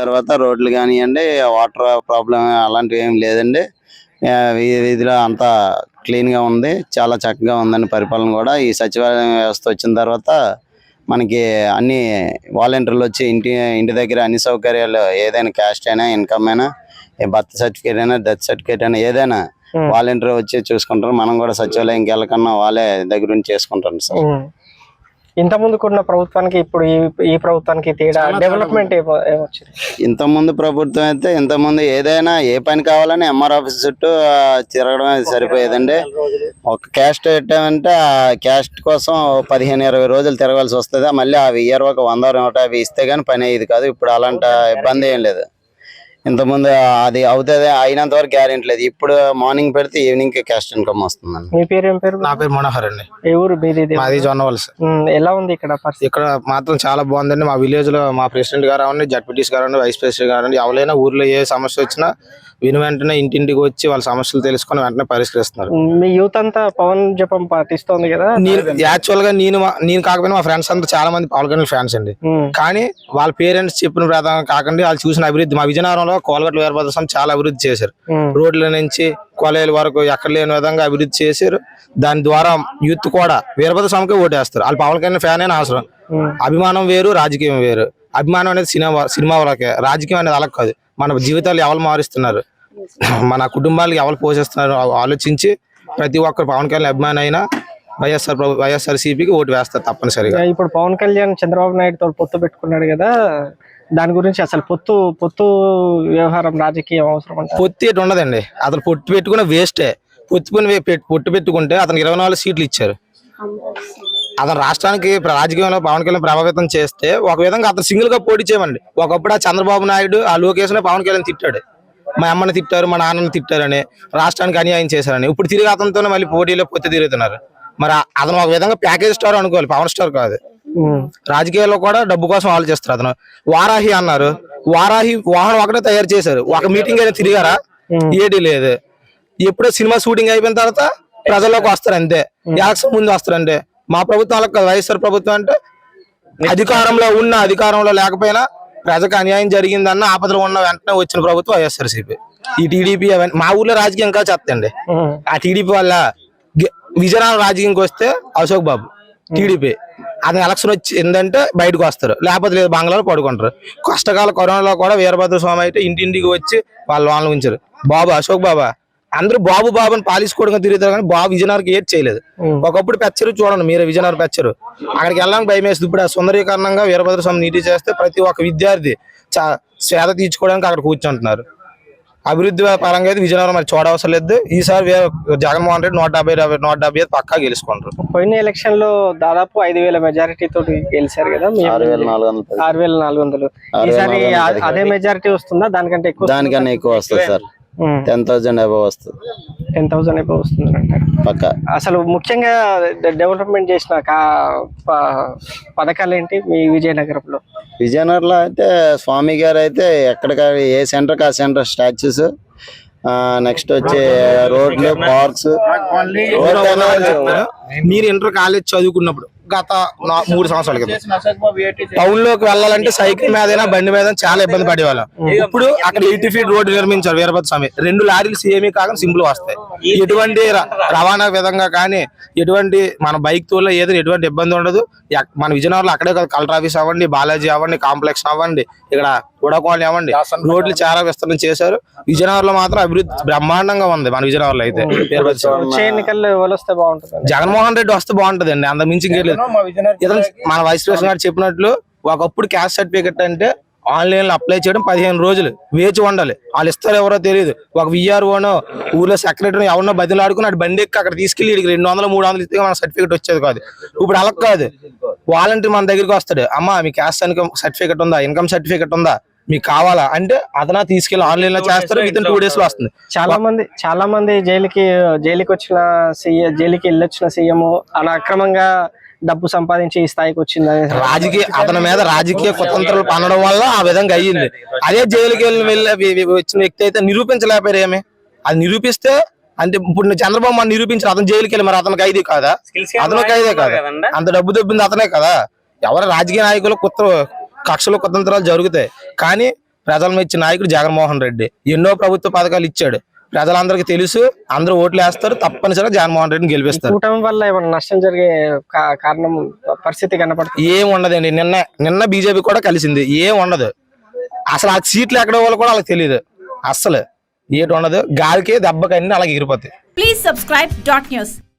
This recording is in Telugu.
తర్వాత రోడ్లు కానివ్వండి వాటర్ ప్రాబ్లం అలాంటివి ఏం లేదండి వీధిలో అంతా క్లీన్గా ఉంది చాలా చక్కగా ఉందండి పరిపాలన కూడా ఈ సచివాలయం వ్యవస్థ వచ్చిన తర్వాత మనకి అన్ని వాలంటీర్లు వచ్చి ఇంటి ఇంటి దగ్గర అన్ని సౌకర్యాలు ఏదైనా క్యాస్ట్ అయినా ఇన్కమ్ అయినా బర్త్ సర్టిఫికేట్ అయినా డెత్ సర్టిఫికేట్ అయినా ఏదైనా. వాలంటీర్ వచ్చి చూసుకుంటారు మనం కూడా సచివాలయం వెళ్ళకన్నా వాళ్ళే దగ్గర నుంచి చేసుకుంటాం సార్. ఇంత ముందుకున్న ప్రభుత్వానికి ఇప్పుడు ఈ ఈ ప్రభుత్వానికి తేడా డెవలప్మెంట్ ఏమో ఏమొచ్చింది ఇంత ముందు ప్రభుత్వం అయితే ఇంత ముందు ఏదైనా ఏ పని కావాలని ఎంఆర్ ఆఫీస్ చుట్టూ ఆ, తిరగడమే సరిపోయేదండి. ఒక క్యాస్ట్ పెట్టామంటే ఆ క్యాస్ట్ కోసం పదిహేను ఇరవై రోజులు తిరగాల్సి వస్తుంది. మళ్ళీ అవి ఇయర్ ఒక వంద నూట ఇస్తే గానీ పని అయ్యేది కాదు. ఇప్పుడు అలాంటి ఇబ్బంది ఏం లేదు. ఇంతకుముందు అది అవుతుంది అయినంత వరకు గ్యారెంటీ లేదు. ఇప్పుడు మార్నింగ్ పెడితే ఈవినింగ్ క్యాస్ట్ ఇన్కమ్ వస్తుందండి. మీ పేరు ఏం పేరు? నా పేరు మనోహర్ అండి. ఏ ఊరు? మీది జొన్నవలస. ఎలా ఉంది ఇక్కడ ఇక్కడ మాత్రం చాలా బాగుందండి. మా విలేజ్లో మా ప్రెసిడెంట్ గారు అవ్వండి జడ్పీటీస్ గారు అవ్వండి వైస్ ప్రెసిడెంట్ గారు అవ్వండి ఎవరైనా ఊర్లో ఏ సమస్య వచ్చినా విని వెంటనే ఇంటింటికి వచ్చి వాళ్ళ సమస్యలు తెలుసుకొని వెంటనే పరిష్కరిస్తున్నారు. మీ యూత్ అంతా పవన్ జపం పాటిస్తోంది కదా? నేను యాక్చువల్గా నేను నేను కాకపోయినా మా ఫ్రెండ్స్ అంతా చాలా మంది పవన్ కళ్యాణ్ ఫ్యాన్స్ అండి కానీ వాళ్ళ పేరెంట్స్ చెప్పిన ప్రధానం కాకుండా వాళ్ళు చూసిన అభివృద్ధి మా విజయనగరంలో కోలగట్ల వీరభద్ర స్వామి చాలా అభివృద్ధి చేశారు. రోడ్ల నుంచి కొలైల వరకు ఎక్కడ లేని విధంగా అభివృద్ధి చేశారు. దాని ద్వారా యూత్ కూడా వీరభద్ర స్వామికి ఓటేస్తారు. వాళ్ళు పవన్ కళ్యాణ్ ఫ్యాన్ అయినా అవసరం. అభిమానం వేరు రాజకీయం వేరు. అభిమానం అనేది సినిమా సినిమా వరకే రాజకీయం అనేది అలా కాదు. మన జీవితాలు ఎవరు మారుస్తున్నారు? మన కుటుంబాలకు ఎవరు పోషిస్తున్నారు? ఆలోచించి ప్రతి ఒక్కరు పవన్ కళ్యాణ్ అభిమాని అయినా వైఎస్ఆర్ ప్రభు వైఎస్ఆర్ సిపికి ఓటు వేస్తారు తప్పనిసరిగా. ఇప్పుడు పవన్ కళ్యాణ్ చంద్రబాబు నాయుడు తో పొత్తు పెట్టుకున్నాడు కదా. దాని గురించి అసలు పొత్తు పొత్తు వ్యవహారం రాజకీయం అవసరం పొత్తు పొత్తి ఎటు ఉండదండి. అతను పొట్టు పెట్టుకున్న వేస్టే పొత్తుకుని పొట్టు పెట్టుకుంటే అతనికి ఇరవై నాలుగు సీట్లు ఇచ్చారు. అతను రాష్ట్రానికి రాజకీయంలో పవన్ కళ్యాణ్ ప్రభావితం చేస్తే ఒక విధంగా అతను సింగిల్గా పోటీ చేయమండి. ఒకప్పుడు ఆ చంద్రబాబు నాయుడు ఆ లోకేష్ పవన్ కళ్యాణ్ తిట్టాడు. మా అమ్మని తిట్టారు మా నాన్నని తిట్టారని రాష్ట్రానికి అన్యాయం చేశారని. ఇప్పుడు తిరిగి అతనితోనే మళ్ళీ పోటీలో పొత్తి తిరుగుతున్నారు. మరి అతను ఒక విధంగా ప్యాకేజ్ స్టార్ అనుకోవాలి పవన్ స్టార్ కాదు. రాజకీయాల్లో కూడా డబ్బు కోసం ఆలోచిస్తారు అతను. వారాహి అన్నారు. వారాహి వాహనం ఒకటే తయారు చేశారు. ఒక మీటింగ్ అయినా తిరిగారా? ఏది లేదు. ఎప్పుడో సినిమా షూటింగ్ అయిపోయిన తర్వాత ప్రజల్లోకి వస్తారు అంతే. యాక్షన్ ముందు వస్తారంటే మా ప్రభుత్వం కాదు. వైఎస్ఆర్ ప్రభుత్వం అంటే అధికారంలో ఉన్న అధికారంలో లేకపోయినా ప్రజకు అన్యాయం జరిగిందన్న ఆపదలో ఉన్న వెంటనే వచ్చిన ప్రభుత్వం వైఎస్ఆర్సీపీ. ఈ టీడీపీ అవన్నీ మా ఊర్లో రాజకీయం ఇంకా చేస్తండి ఉమ్, ఆ టీడీపీ వల్ల విజయనగరం రాజకీయంకి వస్తే అశోక్ బాబు టీడీపీ. అతను ఎలక్షన్ వచ్చి ఏంటంటే బయటకు వస్తారు. లేకపోతే లేదు బంగ్లాలో పడుకుంటారు. కష్టకాల కరోనాలో కూడా వీరభద్ర స్వామి అయితే ఇంటింటికి వచ్చి వాళ్ళ వాళ్ళని ఉంచారు. బాబు అశోక్ బాబా అందరూ బాబు బాబు అని పాలించుకోవడం తిరుగుతారు కానీ బాబు విజయనగరంకి ఏది చేయలేదు. ఒకప్పుడు పెచ్చరు చూడండి మీరు విజయనగరం పెచ్చరు. అక్కడికి వెళ్ళడానికి భయం వేస్తుంది. ఇప్పుడు ఆ సుందరీకరణంగా వీరభద్ర స్వామి నీటి చేస్తే ప్రతి ఒక్క విద్యార్థి చా తీర్చుకోవడానికి అక్కడ కూర్చుంటున్నారు. అభివృద్ధి పరంగా అయితే విజయనగరం మరి చూడవసరం లేదు. ఈసారి జగన్మోహన్ రెడ్డి నూట డెబ్బై డెబ్బై- నూట డెబ్బై ఐదు పక్కా గెలుచుకుంటారు. పోయిన ఎలక్షన్లో దాదాపు ఐదు వేల మెజారిటీ తోటి గెలిచారు కదా ఆరు వేల నాలుగు వందల పది. ఆరు వేల నాలుగు వందలు. ఆరు వేల ఈసారి నాలుగు వందలు. అదే మెజారిటీ వస్తుందా? దానికంటే ఎక్కువ దానికన్నా ఎక్కువ వస్తుంది సార్. టెన్ థౌసండ్ అబవ్ వస్తుంది. టెన్ థౌసండ్ ఎక్కువ వస్తుంది అంటారు పక్క. అసలు ముఖ్యంగా డెవలప్మెంట్ చేసిన పథకాలు ఏంటి మీ విజయనగరంలో? విజయనగరంలో అయితే స్వామి గారు అయితే ఎక్కడిక ఏ సెంటర్ ఆ సెంటర్ స్టాచ్యూస్? నెక్స్ట్ వచ్చి రోడ్లు పార్క్స్. మీరు ఇంటర్ కాలేజ్ చదువుకున్నప్పుడు. గత మూడు సంవత్సరాల క్రితం టౌన్లోకి వెళ్ళాలంటే సైకిల్ మీదైనా బండి మీద చాలా ఇబ్బంది పడేవాళ్ళం. ఇప్పుడు అక్కడ ఎయిటీ ఫీట్ రోడ్డు నిర్మించారు వీరభద్ర స్వామి. రెండు లారీలు సేమీ కాకుండా సింపుల్ వస్తాయి. ఎటువంటి ర- రవాణా విధంగా కానీ ఎటువంటి మన బైక్ తోలో ఏదో ఎటువంటి ఇబ్బంది ఉండదు. మన విజయనగరంలో అక్కడే కాదు కలెక్టర్ ఆఫీస్ అవ్వండి బాలాజీ అవ్వండి కాంప్లెక్స్ అవ్వండి ఇక్కడ ఉడకోవాలి అవ్వండి. రోడ్లు చాలా విస్తరణ చేశారు. విజయనగరంలో మాత్రం అభివృద్ధి బ్రహ్మాండంగా ఉంది మన విజయనగరంలో అయితే. జగన్మోహన్ రెడ్డి వస్తే బాగుంటది అండి అంత మించి ఇంకేం లేదు. ఇతను మన వైస్ ప్రెసిడెంట్ గారు చెప్పినట్లు ఒకప్పుడు క్యాస్ట్ సర్టిఫికెట్ అంటే ఆన్లైన్లో అప్లై చేయడం పదిహేను రోజులు వేచి ఉండాలి. వాళ్ళు ఇస్తారు ఎవరో తెలియదు. ఒక విఆర్ఓనో ఊర్లో సెక్రటరీ ఎవరినో బదిలీ ఆడుకుని అటు బండి ఎక్కి అక్కడ తీసుకెళ్ళి ఈడికి రెండు వందలు మూడు వందలు ఇస్తే మన సర్టిఫికెట్ వచ్చేది కాదు. ఇప్పుడు అలా కాదు. వాలంటీర్ మన దగ్గరికి వస్తాడు. అమ్మా మీ క్యాస్ట్ ఇన్కమ్ సర్టిఫికెట్ ఉందా? ఇన్కమ్ సర్టిఫికెట్ ఉందా? మీకు కావాలా? అంటే అతను తీసుకెళ్ళి ఆన్లైన్లో చేస్తారు. విత్ టూ డేస్లో వస్తుంది. చాలా మంది చాలా మంది జైలుకి జైలుకి వచ్చిన సీఎం జైలుకి వెళ్ళొచ్చిన సీఎం అలా అక్రమంగా డబ్బు సంపాదించి ఈ స్థాయికి వచ్చింది రాజకీయ అతని మీద రాజకీయ కుతంత్రాలు పనడం వల్ల ఆ విధంగా అయ్యింది. అదే జైలుకి వెళ్ళి వచ్చిన వ్యక్తి అయితే నిరూపించలేకపోయారు ఏమి? అది నిరూపిస్తే అంటే ఇప్పుడు చంద్రబాబు నాయుడు నిరూపించారు అతను జైలుకి వెళ్ళి మరి అతను ఖైదీ కాదా? అతను ఖైదే కాదా? అంత డబ్బు దొబ్బింది అతనే కదా? ఎవరు రాజకీయ నాయకులు కుత్ర కక్షలు కుతంత్రాలు జరుగుతాయి. కానీ ప్రజల మెచ్చి నాయకుడు జగన్మోహన్ రెడ్డి. ఎన్నో ప్రభుత్వ పథకాలు ఇచ్చాడు. ప్రజలందరికీ తెలుసు. అందరూ ఓట్లు వేస్తారు తప్పనిసరిగా జగన్మోహన్ రెడ్డిని గెలిపిస్తారు. కూటమి వల్ల ఏమైనా నష్టం జరిగే కా- కారణం పరిస్థితి కనపడుతుంది? ఏం ఉండదండి నిన్న నిన్న బీజేపీ కూడా కలిసింది. ఏం ఉండదు. అసలు ఆ సీట్లు ఎక్కడ వాళ్ళు కూడా వాళ్ళకి తెలియదు అస్సలు. ఏటి ఉండదు. గాలికి దెబ్బకి అన్ని అలాగే ఎగిరిపోతాయి. Please subscribe dot news.